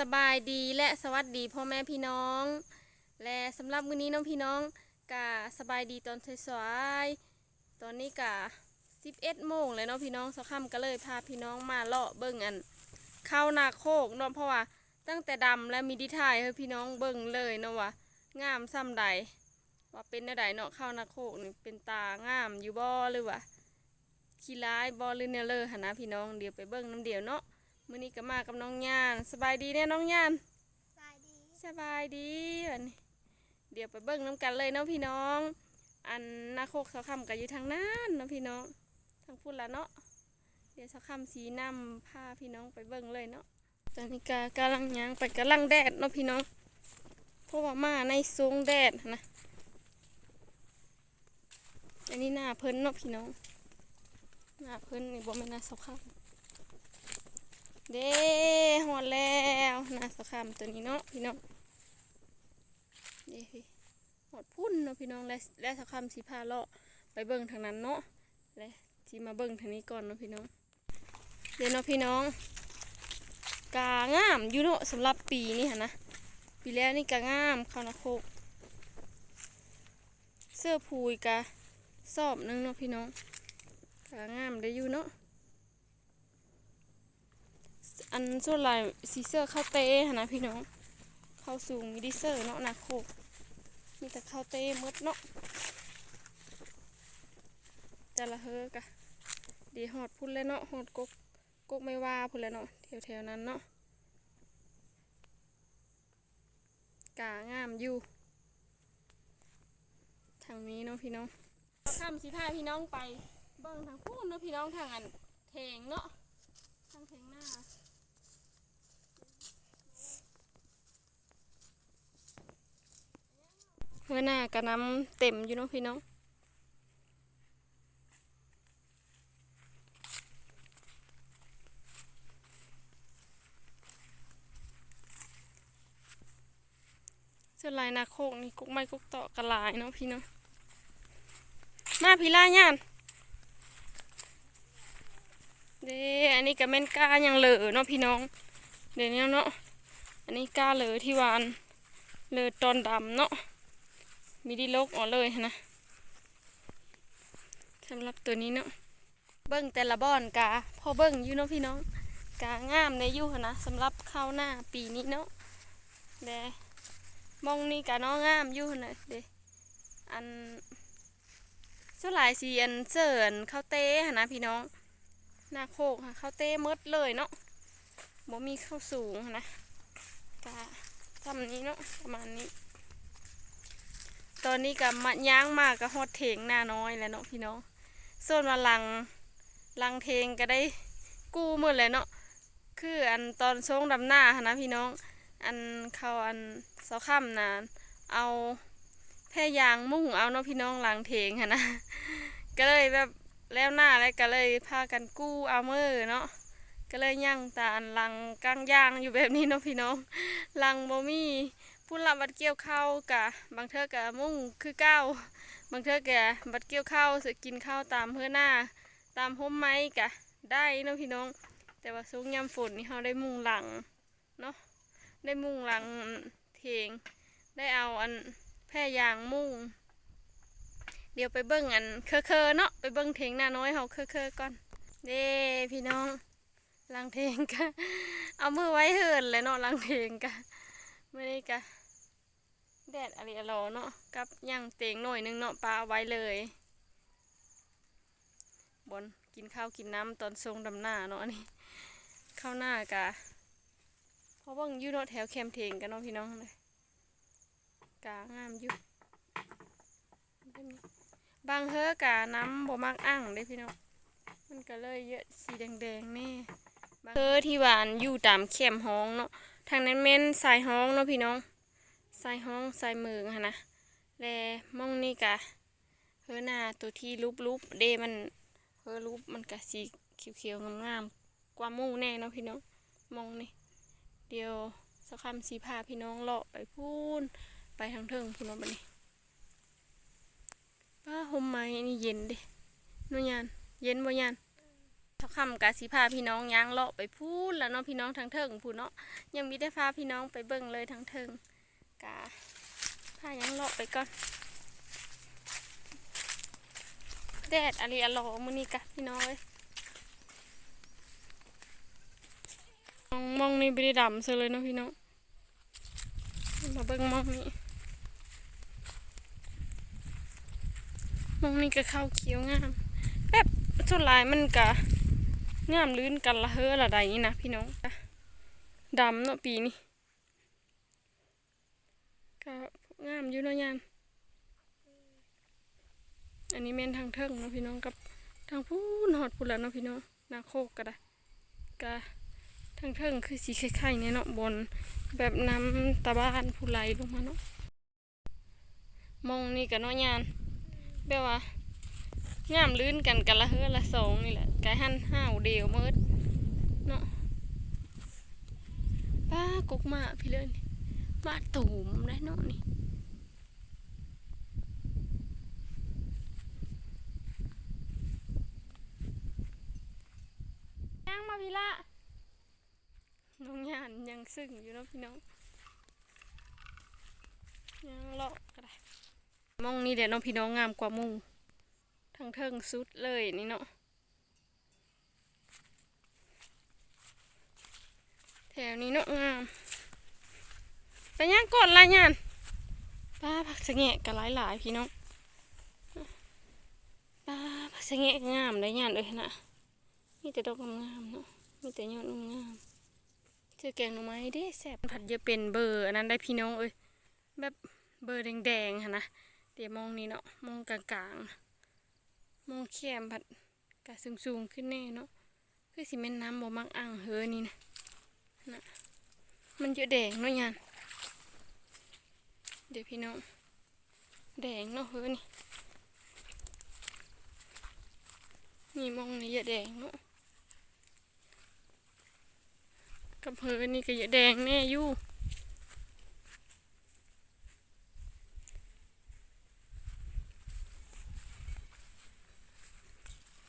สบายดีและสวัสดีพ่อแม่พี่น้อง และสำหรับมื้อนี้น้องพี่น้องกะสบายดีตอนสายๆตอนนี้กะ11โมงเลยเนาะพี่น้องสักค่ำก็เลยพาพี่น้องมาเลาะเบิ่งอันเข้าวนาโคกเนาะเพราะว่าตั้งแต่ดำและมีดีถ่ายให้พี่น้องเบิ่งเลยเนาะว่างามซ้ำใดว่าเป็นใดเนาะเข้าวนาโคกนี่เป็นตางามอยู่บ่หรือว่าขี้ร้ายบ่หรือแนวเลอหนนะพี่น้องเดี๋ยวไปเบิ่งน้ำเดียวเนาะ มื่อนี้ก็มากับน้องย่านสบายดีแน่น้องย่านสบายดีสบายดีวันนี้เดี๋ยวไปเบิ่งน้ำกันเลยเนาะพี่น้อง อันนาโคกสาวคำก็อยู่ทางนั้นเนาะพี่น้องทางพุ่นละเนาะเดี๋ยวสาวคำสีนำพาพี่น้องไปเบิ่งเลยเนาะตอนนี้ก็กำลังย่างไปกำลังแดดเนาะพี่น้องเพราะว่ามาในสูงแดดนะอันนี้หน้าเพิ่นเนาะพี่น้องหน้าเพิ่นนี่บ่แม่นหน้าสาวคำ เด้หอดแล้วนาสะคำตัวนี้เนาะพี่น้องเด้หอดพุ่นเนาะพี่น้องและและสะคำสีพาเลาะไปเบิ่งทางนั้นเนาะและที่มาเบิ่งทางนี้ก่อนเนาะพี่น้องเดี๋ยวเนาะพี่น้องกางามอยู่เนาะสำหรับปีนี้ค่ะนะปีแล้วนี่กางามข้าวนาโคกเสื้อผูยกะสอบหนึงเนาะพี่น้องกางามได้อยู่เนาะ อันส่วนลายสีเสื้อเข้าเต้นะพี่น้อง เข้าสูงมีดิเซอร์เนาะนักโคกมีแต่เข้าเต้มดเนาะแต่ละเฮอกะดีหอดพุ่นเลยเนาะหอดกกกกไม่ว่าพุ่นเลยเนาะแถวแถวๆนั้นเนาะกางามอยู่ทางนี้เนาะพี่น้องข้ามสิพาพี่น้องไปเบิ่งทางพูนเนาะพี่น้องทางอันเทงเนาะทางเทงหน้า เพื่อหน้ากระน้ำเต็มอยู่เนาะพี่น้องเสื้อลายนาโคกนี่กุกไม้กุกตาะกระลายเนาะพี่เนาะมาพี่ล่าย่านเด้อันนี้ก็แม่นก้ายังเหลือเนาะพี่น้อง เดี๋ยวนี้เนาะอันนี้ก้าเหลือที่วานเหลือตอนดำเนาะ มีดีโลกออกเลยนะสำหรับตัวนี้เนาะเบิ้งแต่ละบอนกาพอเบิ้งอยู่เนาะพี่น้องกางามในยู่นะสำหรับข้าวหน้าปีนี้เนาะเดมองนี่กะเน้องงามอยู่นะเดอันเจ้าหลายสีอันเสิร์นข้าวเต้นะพี่น้องหน้าโคกค่ะข้าวเต้มดเลยเนาะบ่มีข้าวสูงนะกะทำนี้เนาะประมาณนี้ ตอนนี้กับมะย่างมากก็ฮอดเถงหน้าน้อยแล้วเนาะพี่น้อง ส่วนมาลังลังเทงก็ได้กู้หมดเลยเนาะ คืออันตอนช่วงดำหน้านะพี่น้อง อันเขาอันเสาค่ำนะเอาแพร่ยางมุ่งเอาเนาะพี่น้องลังเทงนะ ก็เลยแบบแล้วหน้าแล้วก็เลยพากันกู้เอาเมือเนาะก็เลยย่างตาอันลังกลางยางอยู่แบบนี้เนาะพี่น้องลังบ่มี พูดลำบัดเกี่ยวข้าวกะบางเทอกะมุ่งคือเก้าบางเทอกะบัดเกี่ยวข้าวสกินข้าวตามเพื่อหน้า ตามห่มไม้กะได้เนาะพี่น้อง แต่ว่าซุกยามฝนนี่เขาได้มุ่งหลังเนาะได้มุ่งหลังเทงได้เอาอันแพร่ยางมุ่ง เดี๋ยวไปเบิ่งอันเคอเคอเนาะไปเบิ่งเทงหน้าน้อยเขาเคอเคอก่อนเด้พี่น้องหลังเทงกะเอามือไว้เหินเลยเนาะหลังเทงกะมื่อนี้กะ แดดอะไรอะรอเนาะกับย่างเตงหน่อยหนึงเนาะปลาเอาไว้เลยบนกินข้าวกินน้ำตอนทรงดำหน้าเนาะอันนี่ข้าวหน้ากะเพราะว่าอยู่เนาะแถวแคมเทงกันเนาะพี่น้องเลยกางามอยู่บางเฮอกะน้ำบ่มักอ่างเด้พี่น้องมันก็เลยเยอะสีแดงๆแน่บางเฮอที่หวานอยู่ตามแคมห้องเนาะทางนั้นเม่นสายห้องเนาะพี่น้อง สายห้องสายมือค่ะนะแลมองนี่กะเฮอหน้าตัวที่รูปรูปเดมันเฮอรูปมันกะสีเขียวๆงามๆกว่ามู่แน่เนาะพี่น้องมองนี่เดี๋ยวสักคำสีพาพี่น้องเลาะไปพูนไปทางเทิงพูนเนาะบัดนี้ป้าหมไม้นี่เย็นด้เนาะยานเย็นบ่ยานทักคำกาสิพาพี่น้องย่างเลาะไปพูดแล้วเนาะพี่น้องทั้งเทิงพูดเนาะยังมีได้พาพี่น้องไปเบิ่งเลยทั้งเทิง กาพาย่างเลาะไปก่อน แดดอะไรอะหลอมือนี้กะพี่น้อยมองมองนี่ไม่ได้ดำเสียเลยเนาะพี่น้องมาเบิ่งมองนี่มองนี่ก็เข้าเขียวงามแบบส่วนลายมันกะงามลื่นกันละเฮอละใดนี่นะพี่น้องดำเนาะปีนี้ก็งามอยู่เนาะยานอันนี้แม่นทางเทิงเนาะพี่น้องกับทางพูนหอดพูนแล้วเนาะพี่น้องนาโคกก็ได้กะทางเทิงคือสีไข่ๆเนี่ยเนาะบนแบบน้ำตะบ้านผู้ไหลลงมาเนาะมองนี่กันเนาะยานแบบว่างามลื่นกันกันละเฮือละสองนี่แหละไก่หันห้าวเดียวมืดเนาะป้ากุกมาพี่เลยมาตูมได้เนาะนี่ นี่ละน้องยานยังซึ่งอยู่เนาะพี่น้องยังเลาะก็ได้มองนี่เดี๋ยวน้องพี่น้องงามกว่าหมูทั้งเทิงสุดเลยนี่เนาะแถวนี้เนาะงามไปย่างกดละยันป้าผักสะแงะกันหลายหลายๆพี่น้องป้าผักสะแงะงามเลยยันเลยนะมีแต่ดอกงามเนาะ มีแต่ยอดงามเจอแกงหน่อไม้เด้แซ่บผัดเยอะเป็นเบอร์อันนั้นได้พี่น้องเอ้ยแบบเบอร์แดงๆค่ะนะเดี๋ยวมองนี่เนาะมองกลางๆมองแคมผัดกะสูงสูงๆขึ้นแน่เนาะคือสิแม่นน้ำบ่มักอ่างเฮอนี่นะนะมันเยอะแดงเนาะยานเดี๋ยวพี่น้องแดงเนาะเฮอนี่นี่มองนี่เยอะแดงเนาะ กับเฮอนี่ก็ยะแดงแน่ยู่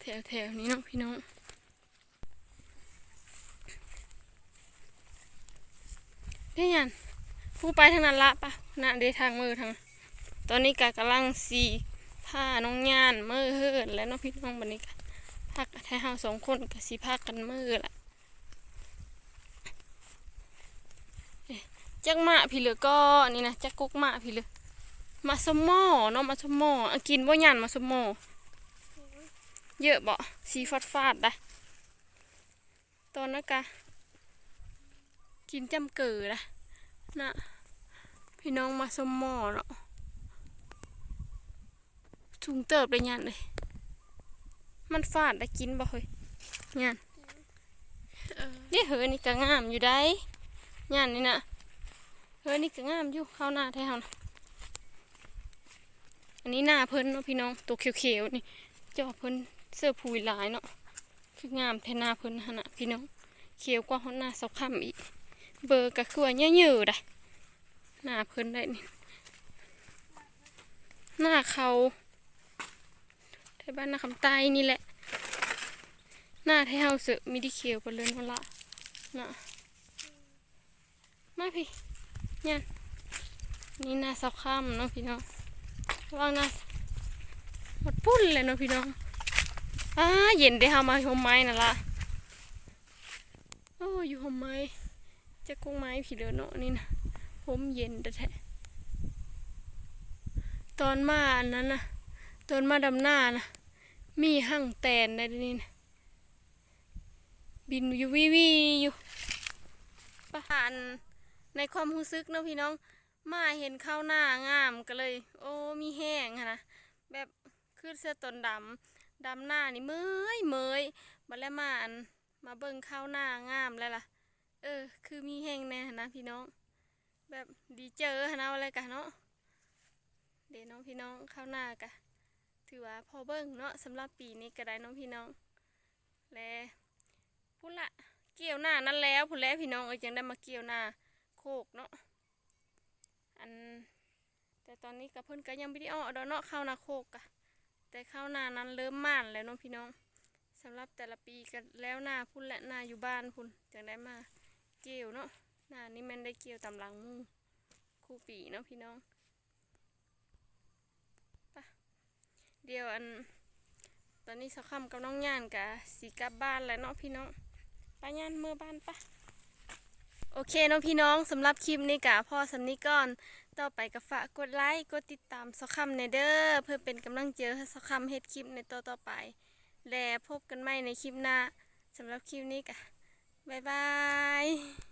แถวแถวๆนี้เนาะพี่น้องได้ยันผู้ไปทางนั้นละปะน่ะเดทางมือทาง ตอนนี้กะกำลังสีผ้าน้องย่านมือเฮินแล้วเนาะพี่น้องบันนี้กพักแท้เฮาสองคนกะสีพักกันมือละเอ๊ะ จักหมาพี่เหลือก็นี่นะจักกุกหมาพี่เหลือมาสมหมอเนาะมาสมหมออะกินบ่ยันมาสมหมอเยอะบ่สีฟาดฟาดๆได้ตอนนั้นกะกินจำเกิดนะนะพี่น้องมาสมหมอเนาะถุงเติบเลยยันเลย มันฟาดได้กินบ่เฮ้ยยันนี่เฮ้ยนี่ก็งามอยู่ได้ยันนี่นะ เฮ้ยนี่ก็งามอยู่เข้าหน้าแท้นะอันนี้หน้าเพิ่นเนาะพี่น้องตัวเขียวๆนี่เจาะเพิ่นเสื้อผูยลายเนาะคืองามแทนหน้าเพิ่นหั่นน่ะพี่น้องเขียวกว่าหนหน้าเสาค่ำอีก เบอร์ก็คือว่าเยอะๆได้หน้าเพิ่นได้นี่หน้าเขาที่บ้านนาคำใต้นี่แหละ หน้าที่เฮาเสือมีที่เขียวไปเลยนั่นละน่ะมาพี่ เนี่ย นี่น้าเสาค่ำเนาะพี่น้องว่างน้าหมดปุ้นเลยเนาะพี่น้องอ้าเย็นได้เฮามาห่มไม้นั่นละโอ้อยู่ห่มไม้จะกุ้งไม้ผีเดือเนาะนี่นะผมเย็นแต่แท้ตอนมาอันนั้นนะตอนมาดำหน้านะมีหั่งแตนในนี่นะบินอยู่วิวีอยู่ประหาร ในความรู้สึกเนาะพี่น้อง มาเห็นข้าวหน้างามก็เลย โอ้มีแห้งค่ะนะแบบคือเสื้อตนดำดำหน้านี่เมยเมยมาแล้วมาอันมาเบิ่งข้าวหน้างามแล้วล่ะ เออ คือมีแห้งแน่นะพี่น้อง แบบดีเจอนนะอะไรกันเนาะเดี๋ยวน้องพี่น้องข้าวหน้ากะถือว่าพอเบิ่งเนาะสำหรับปีนี้ก็ได้น้องพี่น้อง และพูดละเกี่ยวหน้านั้นแล้วพูดแล้วพี่น้องเอ้ยยังได้มาเกี่ยวหน้า โคกเนาะอัน แต่ตอนนี้กับเพิ่นก็ยังไม่ได้ออกดอกเนาะข้าวนาโคกอะแต่ข้าวนานั้นเริ่มม่านแล้วน้องพี่น้องสำหรับแต่ละปีกันแล้วนาพุ่นและนาอยู่บ้านพุ่นจังได้มาเกี่ยวเนาะนานี่แมันได้เกี่ยวตำหลังหมูคู่ปีเนาะพี่น้องไปะเดี๋ยวอัน ตอนนี้สักคำกับน้องย่านกะสีกลับบ้านแล้วเนาะพี่น้องไปย่านเมื่อบ้านปะ โอเคน้องพี่น้องสำหรับคลิปนี้กะพ่อสำนิก่อน ต่อไปก็ฝากกดไลค์กดติดตามสักขัมในเด้อเพื่อเป็นกำลังเจให้สักคำเฮ็ดคลิปในต่อต่อไป และพบกันใหม่ในคลิปหน้าสำหรับคลิปนี้กะบ๊ายบาย